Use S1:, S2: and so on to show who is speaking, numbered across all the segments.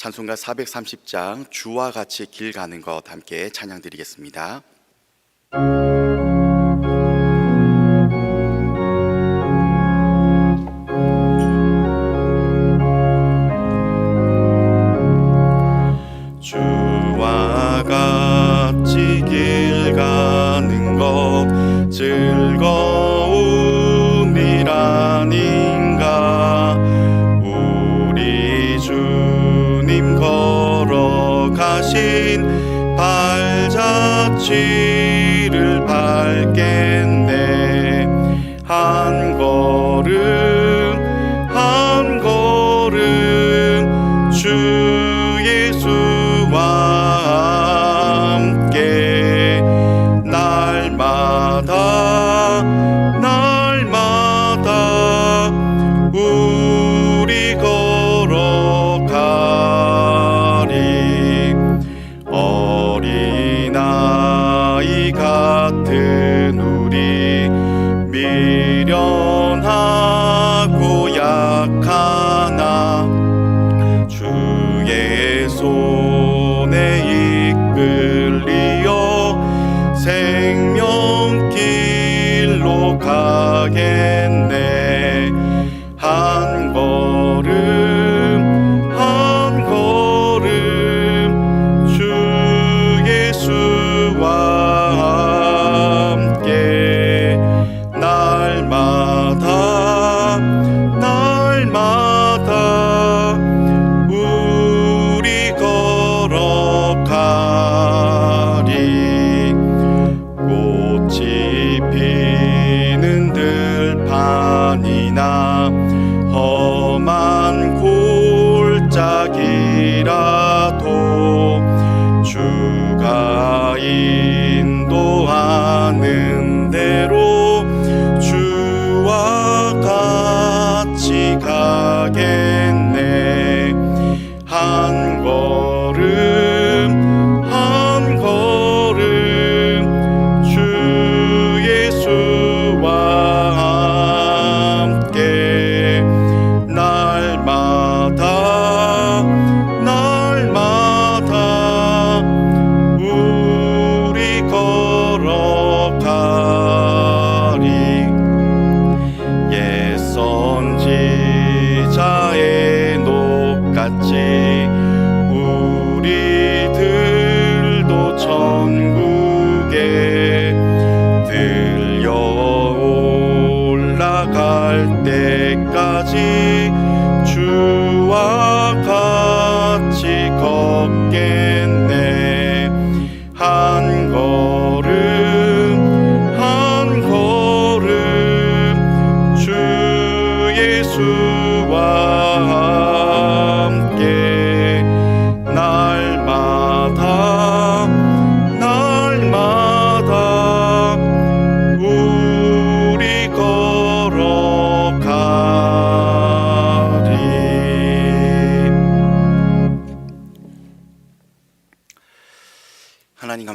S1: 찬송가 430장 주와 같이 길 가는 것 함께 찬양 드리겠습니다.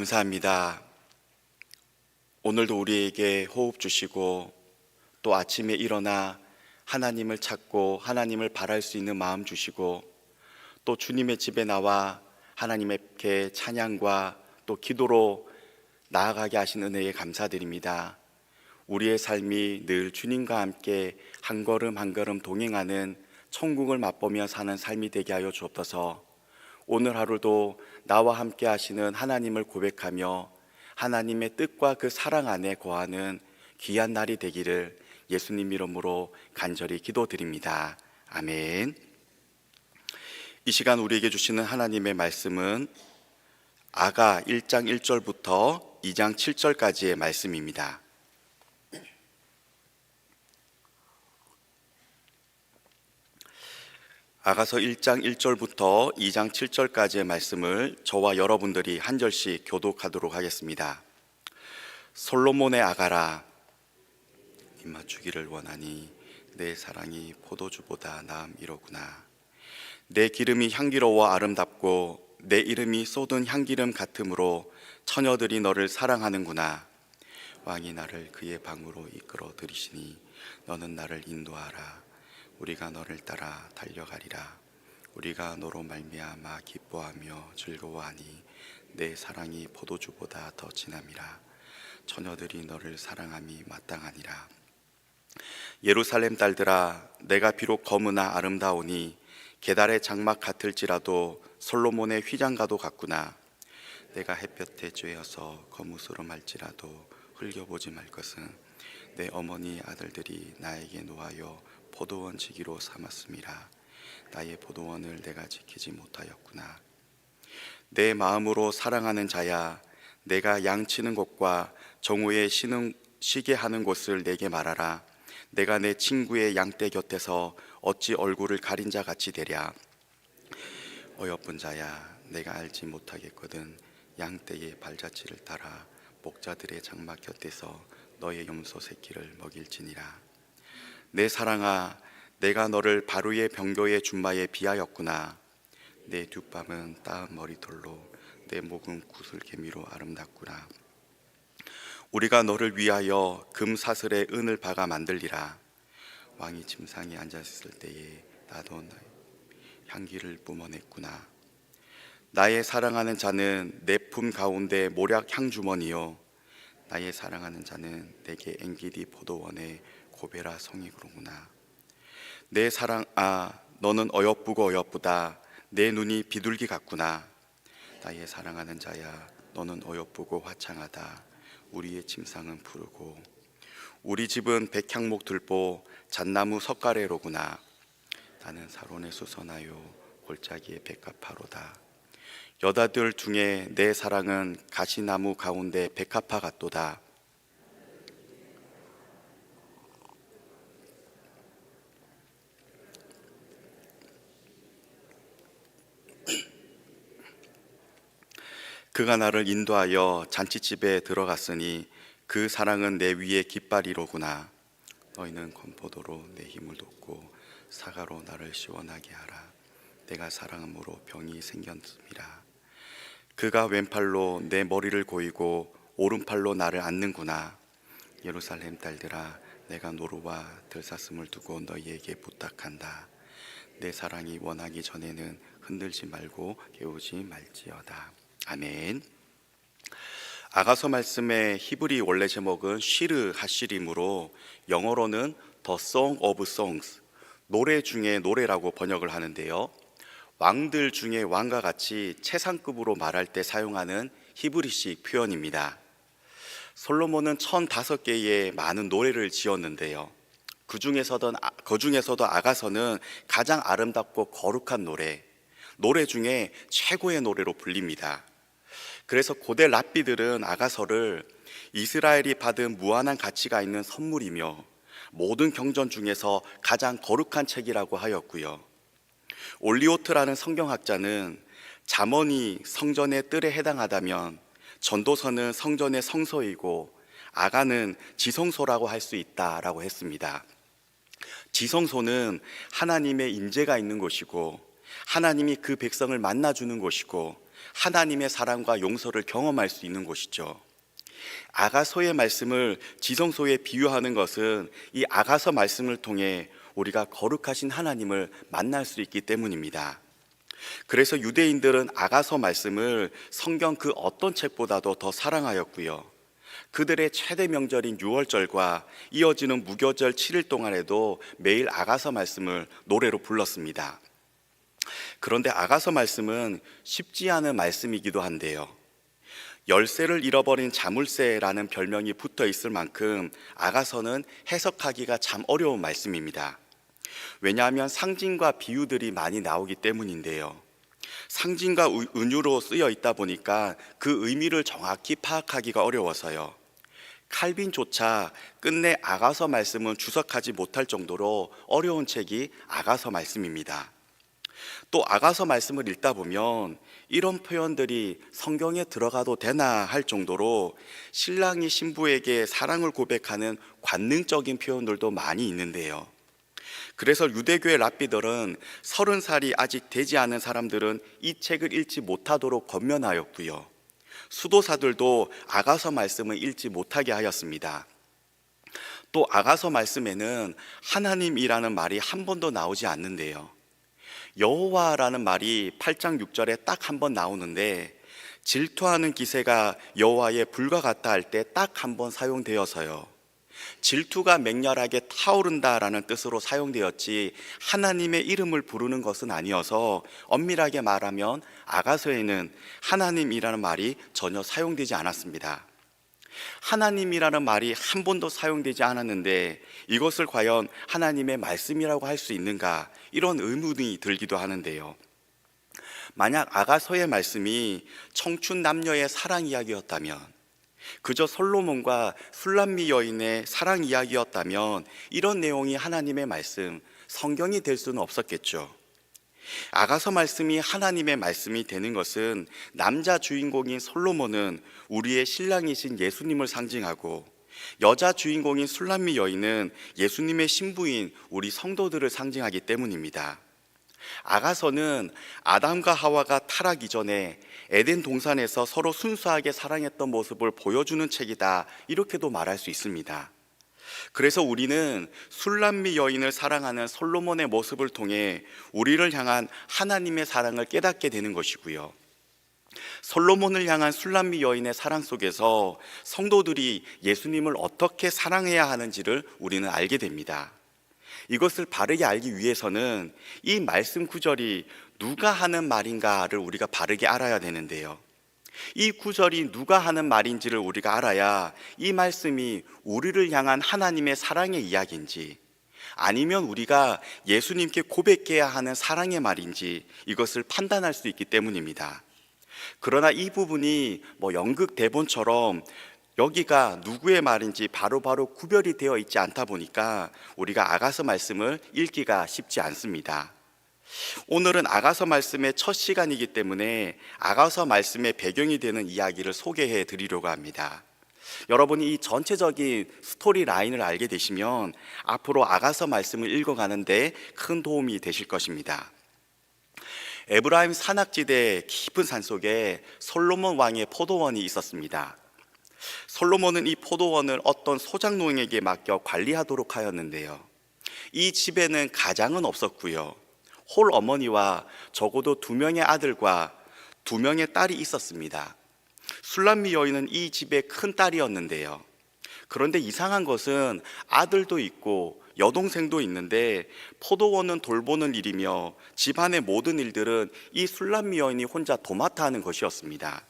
S1: 감사합니다. 오늘도 우리에게 호흡 주시고 또 아침에 일어나 하나님을 찾고 하나님을 바랄 수 있는 마음 주시고 또 주님의 집에 나와 하나님께 찬양과 또 기도로 나아가게 하신 은혜에 감사드립니다. 우리의 삶이 늘 주님과 함께 한 걸음 한 걸음 동행하는 천국을 맛보며 사는 삶이 되게 하여 주옵소서. 오늘 하루도 나와 함께 하시는 하나님을 고백하며 하나님의 뜻과 그 사랑 안에 거하는 귀한 날이 되기를 예수님 이름으로 간절히 기도드립니다. 아멘. 이 시간 우리에게 주시는 하나님의 말씀은 아가 1장 1절부터 2장 7절까지의 말씀입니다. 아가서 1장 1절부터 2장 7절까지의 말씀을 저와 여러분들이 한 절씩 교독하도록 하겠습니다. 솔로몬의 아가라 입맞추기를 원하니 내 사랑이 포도주보다 나음이로구나. 내 기름이 향기로워 아름답고 내 이름이 쏟은 향기름 같으므로 처녀들이 너를 사랑하는구나. 왕이 나를 그의 방으로 이끌어 들이시니 너는 나를 인도하라. 우리가 너를 따라 달려가리라. 우리가 너로 말미암아 기뻐하며 즐거워하니 내 사랑이 포도주보다 더 진함이라. 처녀들이 너를 사랑함이 마땅하니라. 예루살렘 딸들아 내가 비록 검으나 아름다우니 계달의 장막 같을지라도 솔로몬의 휘장가도 같구나 내가 햇볕에 쬐어서 거무스름할지라도 흘겨보지 말 것은 내 어머니 아들들이 나에게 놓아여 포도원 지기로 삼았음이라 나의 포도원을 내가 지키지 못하였구나. 내 마음으로 사랑하는 자야 내가 양치는 곳과 정오에 쉬는 쉬게 하는 곳을 내게 말하라. 내가 내 친구의 양떼 곁에서 어찌 얼굴을 가린 자 같이 되랴. 어여쁜 자야 내가 알지 못하겠거든 양떼의 발자취를 따라 목자들의 장막 곁에서 너의 염소 새끼를 먹일지니라. 내 사랑아 내가 너를 바루의 병교의 준마에 비하였구나. 내 뒷밤은 따은 머리털로 내 목은 구슬개미로 아름답구나. 우리가 너를 위하여 금 사슬에 은을 박아 만들리라. 왕이 침상에 앉았을 때에 나도 향기를 뿜어냈구나. 나의 사랑하는 자는 내 품 가운데 모략 향주머니요 나의 사랑하는 자는 내게 앵기디 포도원의 고베라 성이구나. 내 사랑 아 너는 어여쁘고 어여쁘다. 내 눈이 비둘기 같구나. 나의 사랑하는 자야 너는 어여쁘고 화창하다. 우리의 침상은 푸르고 우리 집은 백향목 들보 잣나무 석가래로구나. 나는 사론에 수선하여 골짜기에 백합화로다 여자들 중에 내 사랑은 가시나무 가운데 백합화 같도다 그가 나를 인도하여 잔치집에 들어갔으니 그 사랑은 내 위에 깃발이로구나. 너희는 건포도로 내 힘을 돋고 사과로 나를 시원하게 하라. 내가 사랑함으로 병이 생겼습니다. 그가 왼팔로 내 머리를 고이고 오른팔로 나를 안는구나. 예루살렘 딸들아, 내가 노루와 들사슴을 두고 너희에게 부탁한다. 내 사랑이 원하기 전에는 흔들지 말고 깨우지 말지어다. 아멘. 아가서 말씀의 히브리 원래 제목은 쉬르 하시림으로 영어로는 The Song of Songs 노래 중에 노래라고 번역을 하는데요. 왕들 중에 왕과 같이 최상급으로 말할 때 사용하는 히브리식 표현입니다. 솔로몬은 1005개의 많은 노래를 지었는데요. 그 중에서도 그 중에서도 아가서는 가장 아름답고 거룩한 노래, 노래 중에 최고의 노래로 불립니다. 그래서 고대 랍비들은 아가서를 이스라엘이 받은 무한한 가치가 있는 선물이며 모든 경전 중에서 가장 거룩한 책이라고 하였고요. 올리오트라는 성경학자는 잠언이 성전의 뜰에 해당하다면 전도서는 성전의 성소이고 아가는 지성소라고 할 수 있다라고 했습니다. 지성소는 하나님의 임재가 있는 곳이고 하나님이 그 백성을 만나 주는 곳이고 하나님의 사랑과 용서를 경험할 수 있는 곳이죠. 아가서의 말씀을 지성소에 비유하는 것은 이 아가서 말씀을 통해 우리가 거룩하신 하나님을 만날 수 있기 때문입니다. 그래서 유대인들은 아가서 말씀을 성경 그 어떤 책보다도 더 사랑하였고요. 그들의 최대 명절인 6월절과 이어지는 무교절 7일 동안에도 매일 아가서 말씀을 노래로 불렀습니다. 그런데 아가서 말씀은 쉽지 않은 말씀이기도 한데요. 열쇠를 잃어버린 자물쇠라는 별명이 붙어 있을 만큼 아가서는 해석하기가 참 어려운 말씀입니다. 왜냐하면 상징과 비유들이 많이 나오기 때문인데요. 상징과 의- 은유로 쓰여 있다 보니까 그 의미를 정확히 파악하기가 어려워서요. 칼빈조차 끝내 아가서 말씀은 주석하지 못할 정도로 어려운 책이 아가서 말씀입니다. 또 아가서 말씀을 읽다 보면 이런 표현들이 성경에 들어가도 되나 할 정도로 신랑이 신부에게 사랑을 고백하는 관능적인 표현들도 많이 있는데요. 그래서 유대교의 랍비들은 서른 살이 아직 되지 않은 사람들은 이 책을 읽지 못하도록 권면하였고요. 수도사들도 아가서 말씀을 읽지 못하게 하였습니다. 또 아가서 말씀에는 하나님이라는 말이 한 번도 나오지 않는데요. 여호와라는 말이 8장 6절에 딱 한 번 나오는데 질투하는 기세가 여호와의 불과 같다 할 때 딱 한 번 사용되어서요. 질투가 맹렬하게 타오른다라는 뜻으로 사용되었지 하나님의 이름을 부르는 것은 아니어서 엄밀하게 말하면 아가서에는 하나님이라는 말이 전혀 사용되지 않았습니다. 하나님이라는 말이 한 번도 사용되지 않았는데 이것을 과연 하나님의 말씀이라고 할 수 있는가 이런 의문이 들기도 하는데요. 만약 아가서의 말씀이 청춘 남녀의 사랑 이야기였다면 그저 솔로몬과 술람미 여인의 사랑 이야기였다면 이런 내용이 하나님의 말씀, 성경이 될 수는 없었겠죠. 아가서 말씀이 하나님의 말씀이 되는 것은 남자 주인공인 솔로몬은 우리의 신랑이신 예수님을 상징하고 여자 주인공인 술람미 여인은 예수님의 신부인 우리 성도들을 상징하기 때문입니다. 아가서는 아담과 하와가 타락 이전에 에덴 동산에서 서로 순수하게 사랑했던 모습을 보여주는 책이다. 이렇게도 말할 수 있습니다. 그래서 우리는 술람미 여인을 사랑하는 솔로몬의 모습을 통해 우리를 향한 하나님의 사랑을 깨닫게 되는 것이고요. 솔로몬을 향한 술람미 여인의 사랑 속에서 성도들이 예수님을 어떻게 사랑해야 하는지를 우리는 알게 됩니다. 이것을 바르게 알기 위해서는 이 말씀 구절이 누가 하는 말인가를 우리가 바르게 알아야 되는데요. 이 구절이 누가 하는 말인지를 우리가 알아야 이 말씀이 우리를 향한 하나님의 사랑의 이야기인지 아니면 우리가 예수님께 고백해야 하는 사랑의 말인지 이것을 판단할 수 있기 때문입니다. 그러나 이 부분이 뭐 연극 대본처럼 여기가 누구의 말인지 바로 바로 구별이 되어 있지 않다 보니까 우리가 아가서 말씀을 읽기가 쉽지 않습니다. 오늘은 아가서 말씀의 첫 시간이기 때문에 아가서 말씀의 배경이 되는 이야기를 소개해 드리려고 합니다. 여러분이 이 전체적인 스토리 라인을 알게 되시면 앞으로 아가서 말씀을 읽어가는데 큰 도움이 되실 것입니다. 에브라임 산악지대 깊은 산 속에 솔로몬 왕의 포도원이 있었습니다. 솔로몬은 이 포도원을 어떤 소장농에게 맡겨 관리하도록 하였는데요. 이 집에는 가장은 없었고요. 홀 어머니와 적어도 두 명의 아들과 두 명의 딸이 있었습니다. 술람미 여인은 이 집의 큰 딸이었는데요. 그런데 이상한 것은 아들도 있고 여동생도 있는데 포도원은 돌보는 일이며 집안의 모든 일들은 이 술람미 여인이 혼자 도맡아 하는 것이었습니다.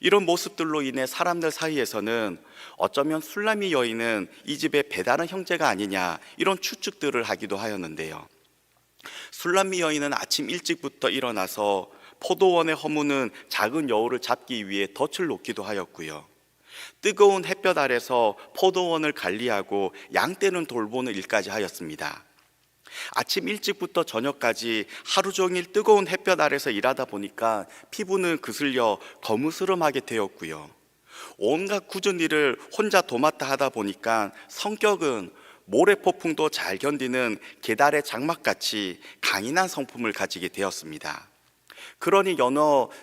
S1: 이런 모습들로 인해 사람들 사이에서는 어쩌면 술람미 여인은 이 집의 배다른 형제가 아니냐 이런 추측들을 하기도 하였는데요. 술람미 여인은 아침 일찍부터 일어나서 포도원의 허무는 작은 여우를 잡기 위해 덫을 놓기도 하였고요. 뜨거운 햇볕 아래서 포도원을 관리하고 양떼는 돌보는 일까지 하였습니다. 아침 일찍부터 저녁까지 하루 종일 뜨거운 햇볕 아래서 일하다 보니까 피부는 그슬려 거무스름하게 되었고요. 온갖 굳은 일을 혼자 도맡아 하다 보니까 성격은 모래 폭풍도 잘 견디는 계달의 장막같이 강인한 성품을 가지게 되었습니다. 그러니 여느,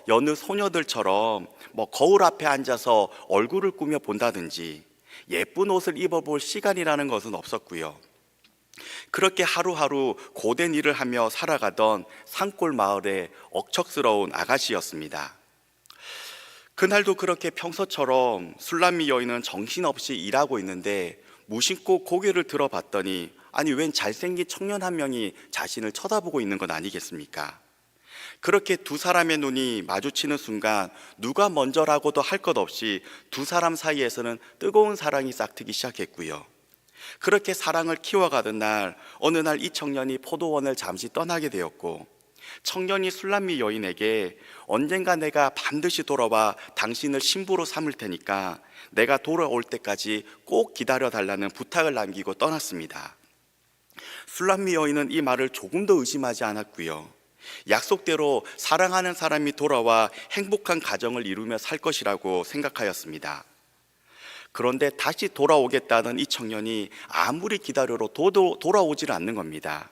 S1: 여느 소녀들처럼 뭐 거울 앞에 앉아서 얼굴을 꾸며 본다든지 예쁜 옷을 입어볼 시간이라는 것은 없었고요. 그렇게 하루하루 고된 일을 하며 살아가던 산골 마을의 억척스러운 아가씨였습니다. 그날도 그렇게 평소처럼 술람미 여인은 정신없이 일하고 있는데 무심코 고개를 들어봤더니 아니 웬 잘생긴 청년 한 명이 자신을 쳐다보고 있는 건 아니겠습니까? 그렇게 두 사람의 눈이 마주치는 순간 누가 먼저라고도 할 것 없이 두 사람 사이에서는 뜨거운 사랑이 싹트기 시작했고요. 그렇게 사랑을 키워가던 날 어느 날 이 청년이 포도원을 잠시 떠나게 되었고 청년이 술람미 여인에게 언젠가 내가 반드시 돌아와 당신을 신부로 삼을 테니까 내가 돌아올 때까지 꼭 기다려 달라는 부탁을 남기고 떠났습니다. 술람미 여인은 이 말을 조금도 의심하지 않았고요. 약속대로 사랑하는 사람이 돌아와 행복한 가정을 이루며 살 것이라고 생각하였습니다. 그런데 다시 돌아오겠다는 이 청년이 아무리 기다려도 도도 돌아오질 않는 겁니다.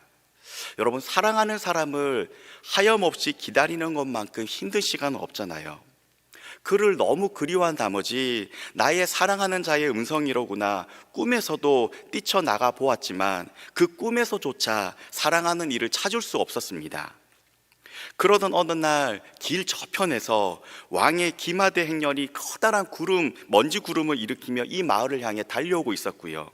S1: 여러분, 사랑하는 사람을 하염없이 기다리는 것만큼 힘든 시간은 없잖아요. 그를 너무 그리워한 나머지 나의 사랑하는 자의 음성이로구나 꿈에서도 뛰쳐나가 보았지만 그 꿈에서조차 사랑하는 이를 찾을 수 없었습니다. 그러던 어느 날 길 저편에서 왕의 기마대 행렬이 커다란 구름, 먼지 구름을 일으키며 이 마을을 향해 달려오고 있었고요.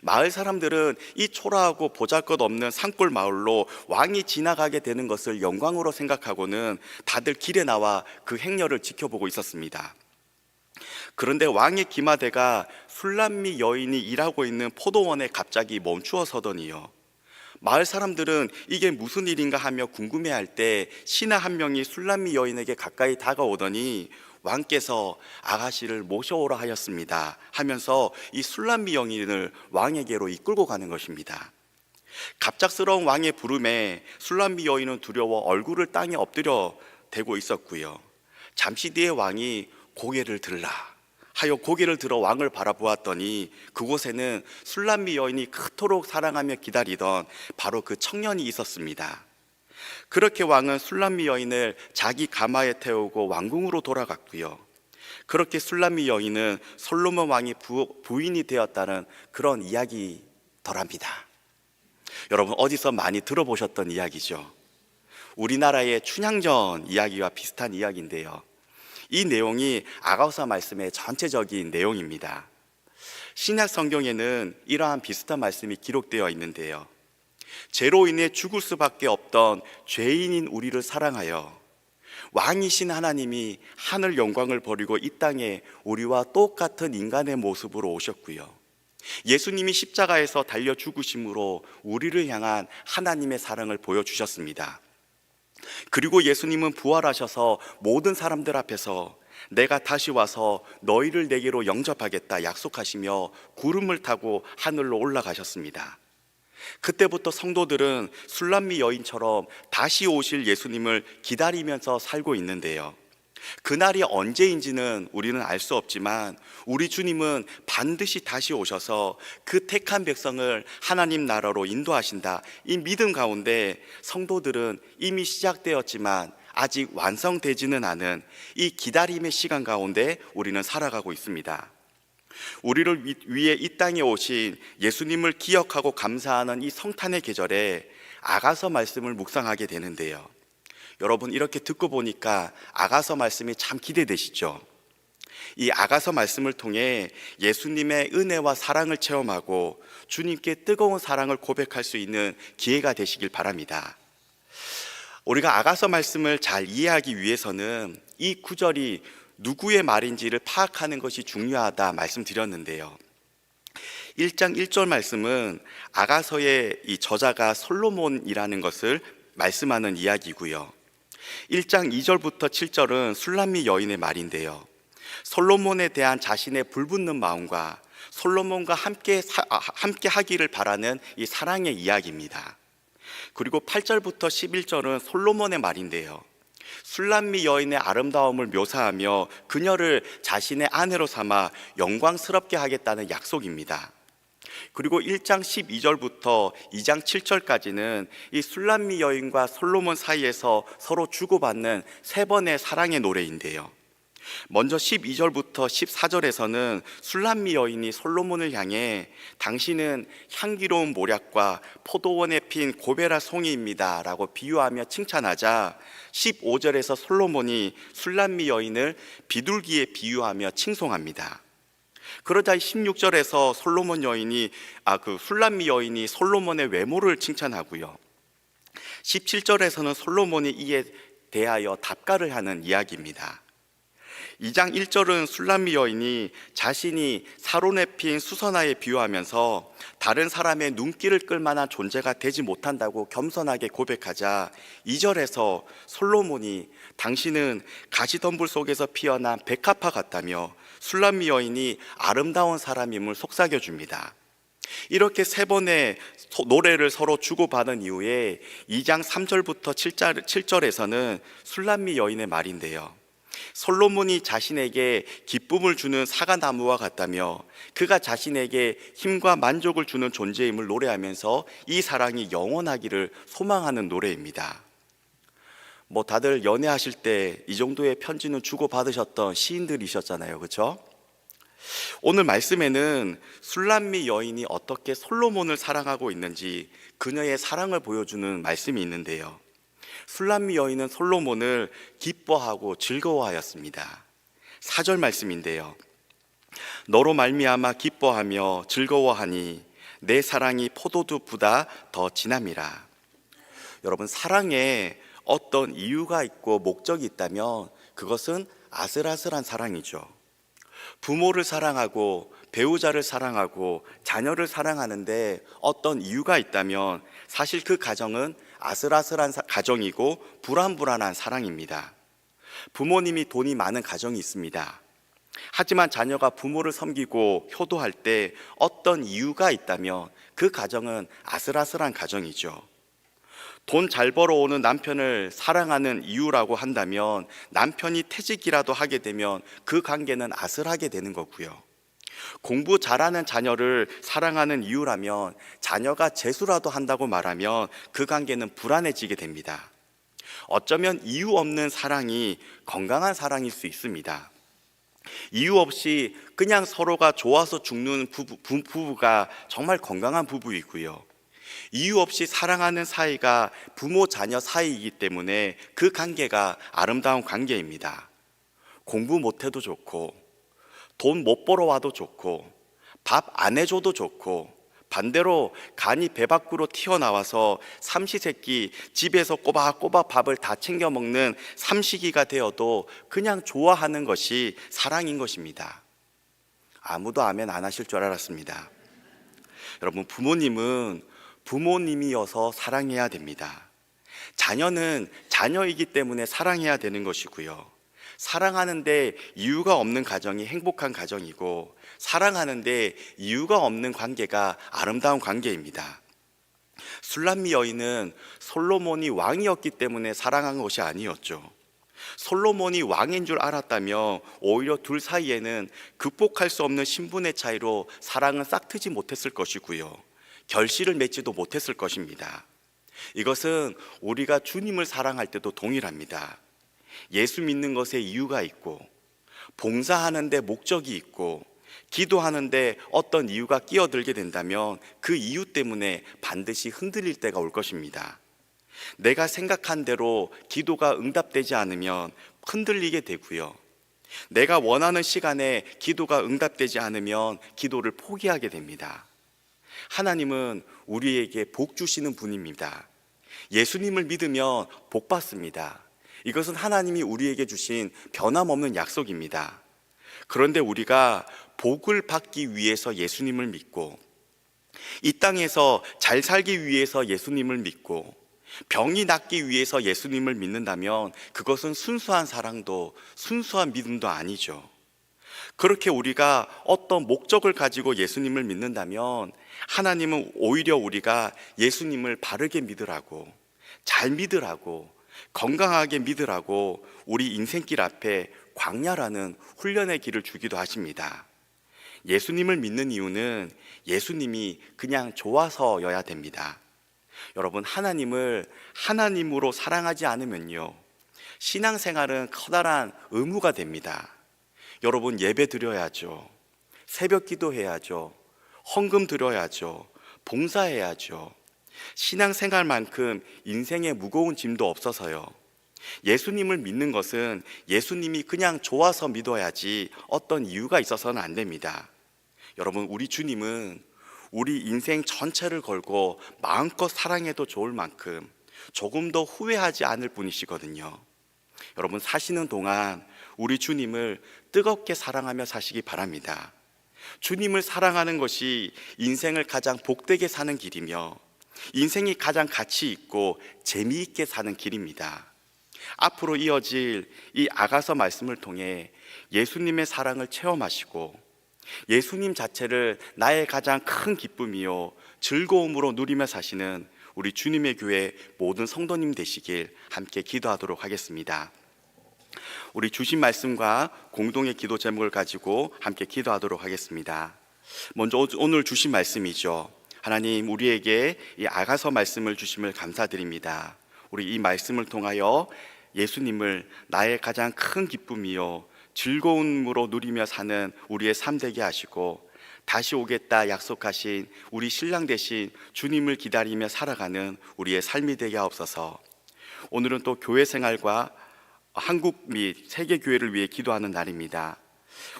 S1: 마을 사람들은 이 초라하고 보잘것 없는 산골 마을로 왕이 지나가게 되는 것을 영광으로 생각하고는 다들 길에 나와 그 행렬을 지켜보고 있었습니다. 그런데 왕의 기마대가 술람미 여인이 일하고 있는 포도원에 갑자기 멈추어 서더니요. 마을 사람들은 이게 무슨 일인가 하며 궁금해할 때 신하 한 명이 술람미 여인에게 가까이 다가오더니 왕께서 아가씨를 모셔오라 하였습니다 하면서 이 술람미 여인을 왕에게로 이끌고 가는 것입니다. 갑작스러운 왕의 부름에 술람미 여인은 두려워 얼굴을 땅에 엎드려 대고 있었고요. 잠시 뒤에 왕이 고개를 들라 하여 고개를 들어 왕을 바라보았더니 그곳에는 술람미 여인이 그토록 사랑하며 기다리던 바로 그 청년이 있었습니다. 그렇게 왕은 술람미 여인을 자기 가마에 태우고 왕궁으로 돌아갔고요. 그렇게 술람미 여인은 솔로몬 왕이 부, 부인이 되었다는 그런 이야기더랍니다. 여러분 어디서 많이 들어보셨던 이야기죠? 우리나라의 춘향전 이야기와 비슷한 이야기인데요. 이 내용이 아가우사 말씀의 전체적인 내용입니다. 신약 성경에는 이러한 비슷한 말씀이 기록되어 있는데요. 죄로 인해 죽을 수밖에 없던 죄인인 우리를 사랑하여 왕이신 하나님이 하늘 영광을 버리고 이 땅에 우리와 똑같은 인간의 모습으로 오셨고요. 예수님이 십자가에서 달려 죽으심으로 우리를 향한 하나님의 사랑을 보여주셨습니다. 그리고 예수님은 부활하셔서 모든 사람들 앞에서 내가 다시 와서 너희를 내게로 영접하겠다 약속하시며 구름을 타고 하늘로 올라가셨습니다. 그때부터 성도들은 술람미 여인처럼 다시 오실 예수님을 기다리면서 살고 있는데요. 그날이 언제인지는 우리는 알 수 없지만 우리 주님은 반드시 다시 오셔서 그 택한 백성을 하나님 나라로 인도하신다. 이 믿음 가운데 성도들은 이미 시작되었지만 아직 완성되지는 않은 이 기다림의 시간 가운데 우리는 살아가고 있습니다. 우리를 위- 위해 이 땅에 오신 예수님을 기억하고 감사하는 이 성탄의 계절에 아가서 말씀을 묵상하게 되는데요. 여러분 이렇게 듣고 보니까 아가서 말씀이 참 기대되시죠? 이 아가서 말씀을 통해 예수님의 은혜와 사랑을 체험하고 주님께 뜨거운 사랑을 고백할 수 있는 기회가 되시길 바랍니다. 우리가 아가서 말씀을 잘 이해하기 위해서는 이 구절이 누구의 말인지를 파악하는 것이 중요하다 말씀드렸는데요. 1장 1절 말씀은 아가서의 이 저자가 솔로몬이라는 것을 말씀하는 이야기고요. 1장 2절부터 7절은 술람미 여인의 말인데요. 솔로몬에 대한 자신의 불붙는 마음과 솔로몬과 함께 사- 아, 함께 하기를 바라는 이 사랑의 이야기입니다. 그리고 8절부터 11절은 솔로몬의 말인데요. 술람미 여인의 아름다움을 묘사하며 그녀를 자신의 아내로 삼아 영광스럽게 하겠다는 약속입니다. 그리고 1장 12절부터 2장 7절까지는 이 술람미 여인과 솔로몬 사이에서 서로 주고받는 세 번의 사랑의 노래인데요. 먼저 12절부터 14절에서는 술람미 여인이 솔로몬을 향해 당신은 향기로운 모략과 포도원에 핀 고베라 송이입니다. 라고 비유하며 칭찬하자 15절에서 솔로몬이 술람미 여인을 비둘기에 비유하며 칭송합니다. 그러자 16절에서 솔로몬 여인이 아 그 술람미 여인이 솔로몬의 외모를 칭찬하고요. 17절에서는 솔로몬이 이에 대하여 답가를 하는 이야기입니다. 2장 1절은 술람미 여인이 자신이 사론에 피인 수선화에 비유하면서 다른 사람의 눈길을 끌 만한 존재가 되지 못한다고 겸손하게 고백하자 2절에서 솔로몬이 당신은 가시덤불 속에서 피어난 백합화 같다며 술람미 여인이 아름다운 사람임을 속삭여 줍니다. 이렇게 세 번의 소- 노래를 서로 주고받은 이후에 2장 3절부터 7절에서는 술람미 여인의 말인데요. 솔로몬이 자신에게 기쁨을 주는 사과나무와 같다며 그가 자신에게 힘과 만족을 주는 존재임을 노래하면서 이 사랑이 영원하기를 소망하는 노래입니다. 뭐 다들 연애하실 때 이 정도의 편지는 주고 받으셨던 시인들이셨잖아요. 그렇죠? 오늘 말씀에는 술람미 여인이 어떻게 솔로몬을 사랑하고 있는지 그녀의 사랑을 보여주는 말씀이 있는데요. 술람미 여인은 솔로몬을 기뻐하고 즐거워하였습니다. 4절 말씀인데요. 너로 말미암아 기뻐하며 즐거워하니 내 사랑이 포도주보다 더 진함이라. 여러분 사랑에 어떤 이유가 있고 목적이 있다면 그것은 아슬아슬한 사랑이죠. 부모를 사랑하고 배우자를 사랑하고 자녀를 사랑하는데 어떤 이유가 있다면 사실 그 가정은 아슬아슬한 사- 가정이고 불안불안한 사랑입니다. 부모님이 돈이 많은 가정이 있습니다. 하지만 자녀가 부모를 섬기고 효도할 때 어떤 이유가 있다면 그 가정은 아슬아슬한 가정이죠. 돈 잘 벌어오는 남편을 사랑하는 이유라고 한다면 남편이 퇴직이라도 하게 되면 그 관계는 아슬하게 되는 거고요. 공부 잘하는 자녀를 사랑하는 이유라면 자녀가 재수라도 한다고 말하면 그 관계는 불안해지게 됩니다. 어쩌면 이유 없는 사랑이 건강한 사랑일 수 있습니다. 이유 없이 그냥 서로가 좋아서 죽는 부부, 부- 부부가 정말 건강한 부부이고요. 이유 없이 사랑하는 사이가 부모 자녀 사이이기 때문에 그 관계가 아름다운 관계입니다. 공부 못해도 좋고 돈 못 벌어와도 좋고 밥 안 해줘도 좋고 반대로 간이 배 밖으로 튀어나와서 삼시세끼 집에서 꼬박꼬박 밥을 다 챙겨 먹는 삼식이가 되어도 그냥 좋아하는 것이 사랑인 것입니다. 아무도 아멘 안 하실 줄 알았습니다. 여러분 부모님은 부모님이어서 사랑해야 됩니다. 자녀는 자녀이기 때문에 사랑해야 되는 것이고요. 사랑하는데 이유가 없는 가정이 행복한 가정이고 사랑하는데 이유가 없는 관계가 아름다운 관계입니다. 술람미 여인은 솔로몬이 왕이었기 때문에 사랑한 것이 아니었죠. 솔로몬이 왕인 줄 알았다면 오히려 둘 사이에는 극복할 수 없는 신분의 차이로 사랑은 싹트지 못했을 것이고요. 결실을 맺지도 못했을 것입니다. 이것은 우리가 주님을 사랑할 때도 동일합니다. 예수 믿는 것에 이유가 있고, 봉사하는데 목적이 있고, 기도하는데 어떤 이유가 끼어들게 된다면 그 이유 때문에 반드시 흔들릴 때가 올 것입니다. 내가 생각한 대로 기도가 응답되지 않으면 흔들리게 되고요. 내가 원하는 시간에 기도가 응답되지 않으면 기도를 포기하게 됩니다. 하나님은 우리에게 복 주시는 분입니다. 예수님을 믿으면 복 받습니다. 이것은 하나님이 우리에게 주신 변함없는 약속입니다. 그런데 우리가 복을 받기 위해서 예수님을 믿고 이 땅에서 잘 살기 위해서 예수님을 믿고 병이 낫기 위해서 예수님을 믿는다면 그것은 순수한 사랑도 순수한 믿음도 아니죠. 그렇게 우리가 어떤 목적을 가지고 예수님을 믿는다면 하나님은 오히려 우리가 예수님을 바르게 믿으라고 잘 믿으라고 건강하게 믿으라고 우리 인생길 앞에 광야라는 훈련의 길을 주기도 하십니다. 예수님을 믿는 이유는 예수님이 그냥 좋아서여야 됩니다. 여러분, 하나님을 하나님으로 사랑하지 않으면요. 신앙생활은 커다란 의무가 됩니다. 여러분, 예배 드려야죠. 새벽 기도해야죠. 헌금 드려야죠. 봉사해야죠. 신앙생활만큼 인생에 무거운 짐도 없어서요. 예수님을 믿는 것은 예수님이 그냥 좋아서 믿어야지 어떤 이유가 있어서는 안 됩니다. 여러분, 우리 주님은 우리 인생 전체를 걸고 마음껏 사랑해도 좋을 만큼 조금 더 후회하지 않을 분이시거든요. 여러분 사시는 동안 우리 주님을 뜨겁게 사랑하며 사시기 바랍니다. 주님을 사랑하는 것이 인생을 가장 복되게 사는 길이며 인생이 가장 가치 있고 재미있게 사는 길입니다. 앞으로 이어질 이 아가서 말씀을 통해 예수님의 사랑을 체험하시고 예수님 자체를 나의 가장 큰 기쁨이요 즐거움으로 누리며 사시는 우리 주님의 교회 모든 성도님 되시길 함께 기도하도록 하겠습니다. 우리 주신 말씀과 공동의 기도 제목을 가지고 함께 기도하도록 하겠습니다. 먼저 오- 오늘 주신 말씀이죠. 하나님 우리에게 이 아가서 말씀을 주심을 감사드립니다. 우리 이 말씀을 통하여 예수님을 나의 가장 큰 기쁨이요 즐거움으로 누리며 사는 우리의 삶 되게 하시고 다시 오겠다 약속하신 우리 신랑 대신 주님을 기다리며 살아가는 우리의 삶이 되게 하옵소서. 오늘은 또 교회 생활과 한국 및 세계 교회를 위해 기도하는 날입니다.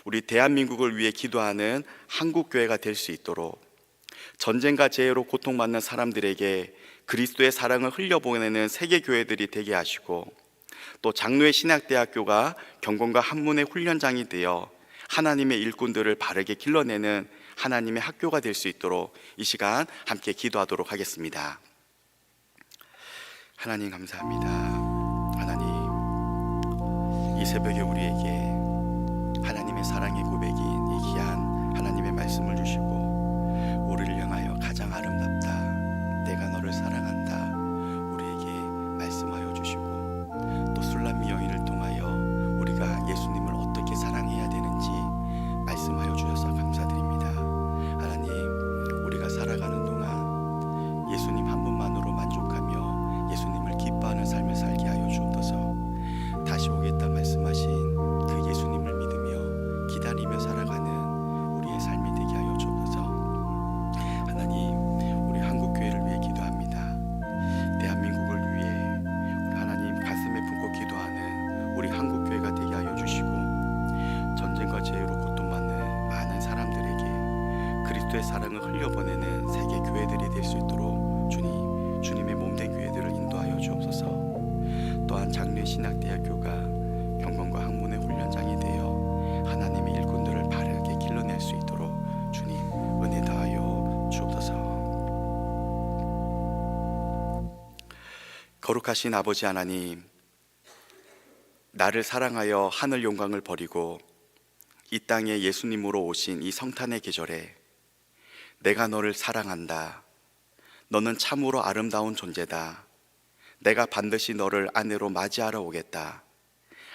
S1: 우리 대한민국을 위해 기도하는 한국 교회가 될 수 있도록 전쟁과 재해로 고통받는 사람들에게 그리스도의 사랑을 흘려보내는 세계 교회들이 되게 하시고 또 장로의 신학대학교가 경건과 한문의 훈련장이 되어 하나님의 일꾼들을 바르게 길러내는 하나님의 학교가 될 수 있도록 이 시간 함께 기도하도록 하겠습니다. 하나님 감사합니다. 새벽에 우리에게 하나님의 사랑의 고백인 이 귀한 하나님의 말씀을 주시고 거룩하신 아버지 하나님, 나를 사랑하여 하늘 영광을 버리고 이 땅에 예수님으로 오신 이 성탄의 계절에 내가 너를 사랑한다. 너는 참으로 아름다운 존재다. 내가 반드시 너를 아내로 맞이하러 오겠다.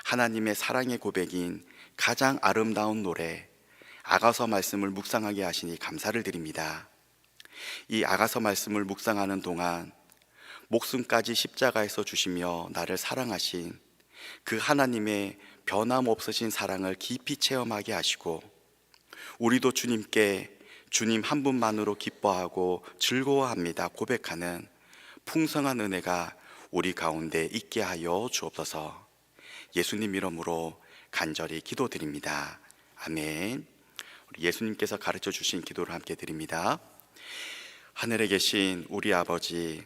S1: 하나님의 사랑의 고백인 가장 아름다운 노래 아가서 말씀을 묵상하게 하시니 감사를 드립니다. 이 아가서 말씀을 묵상하는 동안 목숨까지 십자가에서 주시며 나를 사랑하신 그 하나님의 변함없으신 사랑을 깊이 체험하게 하시고 우리도 주님께 주님 한 분만으로 기뻐하고 즐거워합니다 고백하는 풍성한 은혜가 우리 가운데 있게 하여 주옵소서. 예수님 이름으로 간절히 기도드립니다. 아멘. 우리 예수님께서 가르쳐 주신 기도를 함께 드립니다. 하늘에 계신 우리 아버지,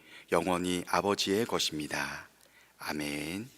S1: 영원히 아버지의 것입니다. 아멘.